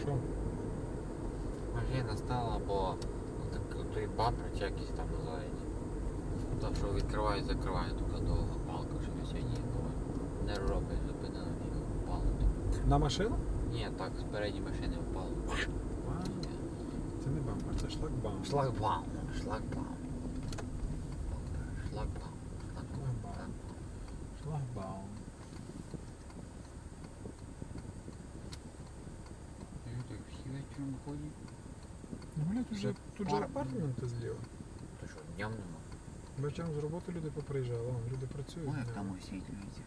Що? Машина стала, бо так- той бампер чи якийсь там називається. Та що відкриває, закриває, така довга палка, що я сьогодні не робить, зупинила і впало. На машину? Ні, так, з передньої машини впало. Це не бампер, це шлагбаум. Шлагбаум, шлагбаум. Шлагбаум. Шлагбаум. Шлагбаум. Люди всі вечором ходять. Уже, тут же Пар- апартаменти зліва. То що, днем нема? Вечором з роботи люди поприїжджали, вон, люди працюють. Ой, як днями. там освітлюється.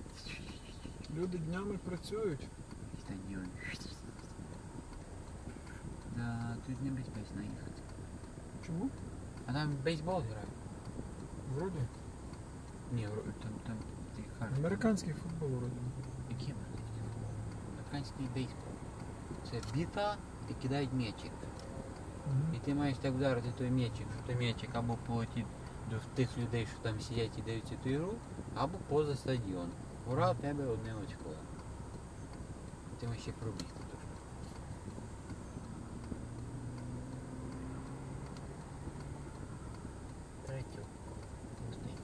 Люди днями працюють. Стадіон. Да, тут небезпечно їхати. Чому? А там бейсбол грає? Вроді. Ні, вро- там, там, ти кажеш. Американський футбол вроді. Який американський бейсбол? Це біта і кидають м'ячик. І ти маєш так вдарити той м'ячик, що той м'ячик або полетить до тих людей, що там сидять і дивляться ту ігру, або поза стадіон. Ура, в тебе одне очко. Ти маєш ще пробігти трошки. Третю. Останній.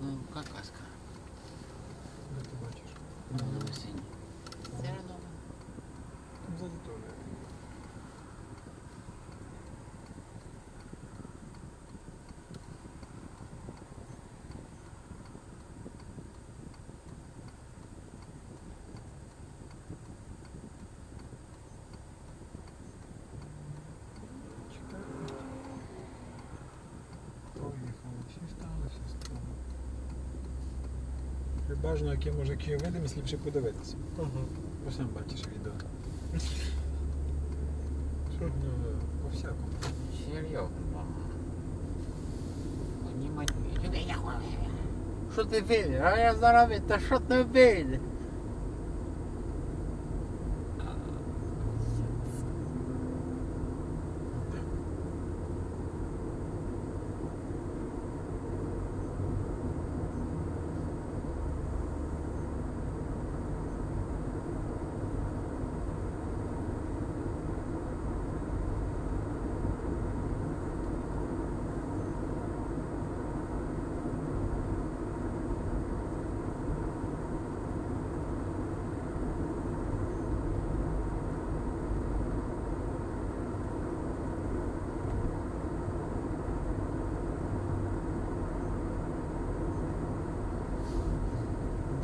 Ну, какаска. Де ти бачиш? Ну, на осінні. Бажано, які може видимість, ліпше подивитися. Бо сам бачиш відео. Що? Ну, по всякому. Серйозно. Понімать Сюди. Що ти вийде? А я від- та що ти вийде?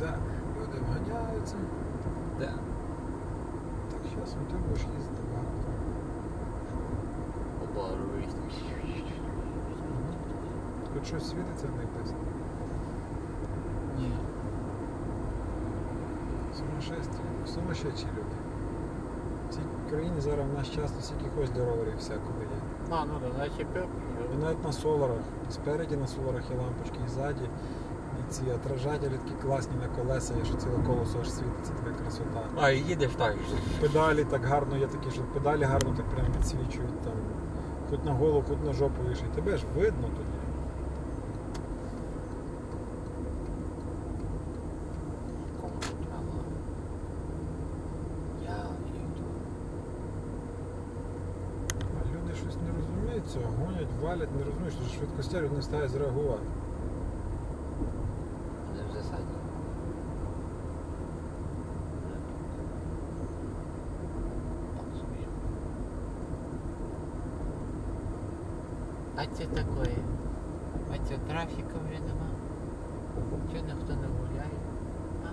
Да, люди Да. Так, зараз ти будеш їздити багато. Обалуєш. Хоч щось світиться в них десь. Ні. Сумасшествие. Сумасшедші люди. В цій країні зараз в наш час стільки ось до роверів всякого є. А, ну да, значить пеп. І навіть на соларах. Спереді на соларах є лампочки, і ззаді. Ці отражателі такі класні на колеса, що ціле колесо аж світиться, така красота. А, і їдеш так же. Педалі так гарно, є такі, що педалі гарно так прямо відсвічують там. Хоч на голову, хоч на жопу вішай. Тебе ж видно тоді. А люди щось не розуміють цього, гонять, валять, не розуміють, що швидкостя не стають зреагувати. А це таке? А це трафіка вже нема? Чого ніхто не гуляє? А?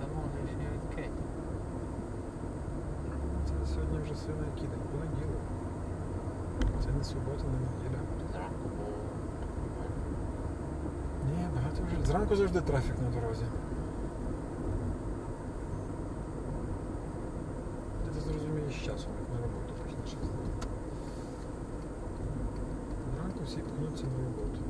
Та може ще відкрити. Це сьогодні вже сьогодні який день? Понеділок. Це не субота, не неділя. Зранку було. Ні, багато вже. Зранку завжди трафік на дорозі. часу на роботу пізніше. ранку всі пнуться на роботу.